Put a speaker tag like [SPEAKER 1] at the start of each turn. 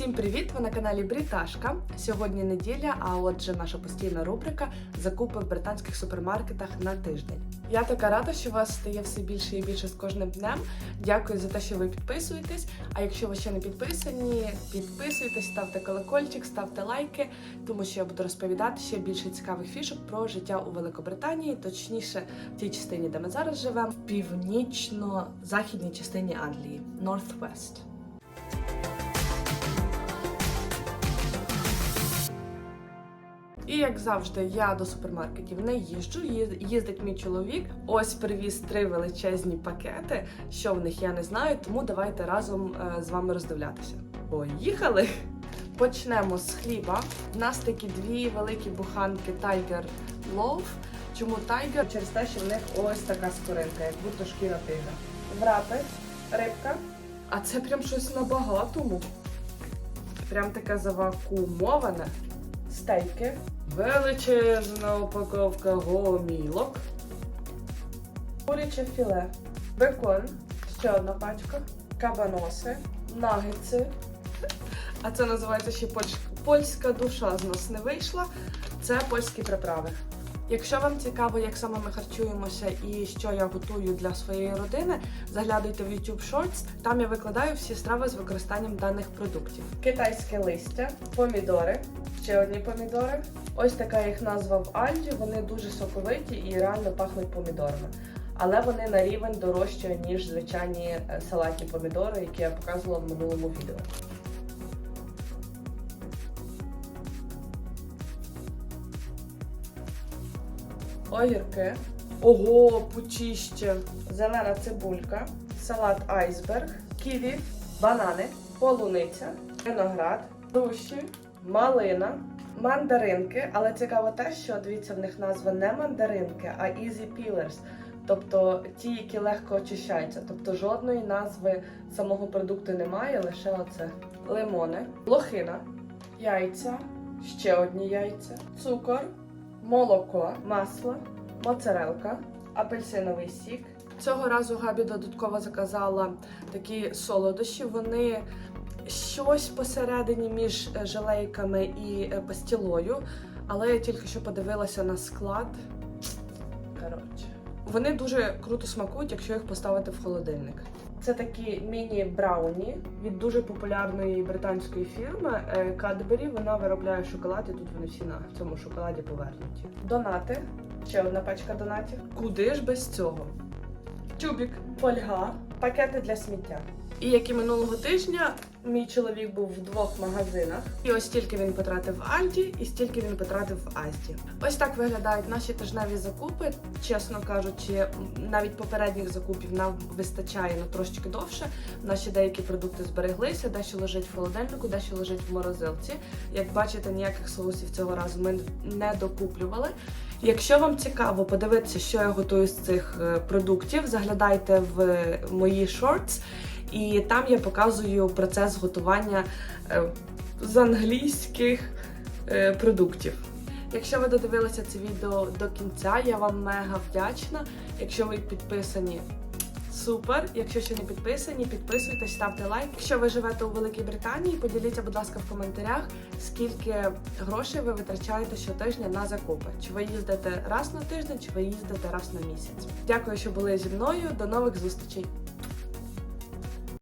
[SPEAKER 1] Всім привіт! Ви на каналі Бриташка. Сьогодні неділя, а отже, наша постійна рубрика Закупи в британських супермаркетах на тиждень. Я така рада, що вас стає все більше і більше з кожним днем. Дякую за те, що ви підписуєтесь. А якщо ви ще не підписані, підписуйтесь, ставте колокольчик, ставте лайки, тому що я буду розповідати ще більше цікавих фішок про життя у Великобританії, точніше в тій частині, де ми зараз живемо, в північно-західній частині Англії North І як завжди, я до супермаркетів не їжджу. Їздить мій чоловік. Ось привіз три величезні пакети. Що в них я не знаю, тому давайте разом е, з вами роздивлятися. Поїхали! Почнемо з хліба. У нас такі дві великі буханки Tiger Loaf. Чому Tiger? Через те, що в них ось така скоринка, як будто шкіра тигра. Врапи, рибка. А це прям щось на багатому. Прям таке завакуумоване. Стейки. Величезна упаковка гомілок. Куряче філе. Бекон. Ще одна пачка. Кабаноси. Нагетси. А це називається ще польська, польська душа з нас не вийшла. Це польські приправи. Якщо вам цікаво, як саме ми харчуємося і що я готую для своєї родини, заглядуйте в YouTube Shorts. Там я викладаю всі страви з використанням даних продуктів. Китайське листя, помідори, ще одні помідори. Ось така їх назва в Альді. Вони дуже соковиті і реально пахнуть помідорами. Але вони на рівень дорожчі, ніж звичайні е, салатні помідори, які я показувала в минулому відео. Огірки. Ого, пучище. Зелена цибулька, салат айсберг, ківі, банани, полуниця, виноград, груші, малина, мандаринки. Але цікаво те, що дивіться, в них назва не мандаринки, а easy peelers. Тобто ті, які легко очищаються. Тобто жодної назви самого продукту немає, лише оце лимони, лохина, яйця, ще одні яйця, цукор, молоко, масло, моцарелка, апельсиновий сік. Цього разу Габі додатково заказала такі солодощі. Вони щось посередині між е, желейками і е, пастілою, але я тільки що подивилася на склад. Коротше. Вони дуже круто смакують, якщо їх поставити в холодильник. Це такі міні-брауні від дуже популярної британської фірми е, Cadbury. Вона виробляє шоколад, і тут вони всі на цьому шоколаді повернуті. Донати. Ще одна пачка донатів. Куди ж без цього? Тюбік, фольга, пакети для сміття. І як і минулого тижня, мій чоловік був в двох магазинах. І ось стільки він потратив в Альді, і стільки він потратив в Асті. Ось так виглядають наші тижневі закупи. Чесно кажучи, навіть попередніх закупів нам вистачає на трошечки довше. Наші деякі продукти збереглися, дещо лежить в холодильнику, дещо лежить в морозилці. Як бачите, ніяких соусів цього разу ми не докуплювали. Якщо вам цікаво подивитися, що я готую з цих е, продуктів, заглядайте в мої шортс, і там я показую процес готування е, з англійських е, продуктів. Якщо ви додивилися це відео до кінця, я вам мега вдячна. Якщо ви підписані, супер. Якщо ще не підписані, підписуйтесь, ставте лайк. Якщо ви живете у Великій Британії, поділіться, будь ласка, в коментарях, скільки грошей ви витрачаєте щотижня на закупи. Чи ви їздите раз на тиждень, чи ви їздите раз на місяць. Дякую, що були зі мною. До нових зустрічей!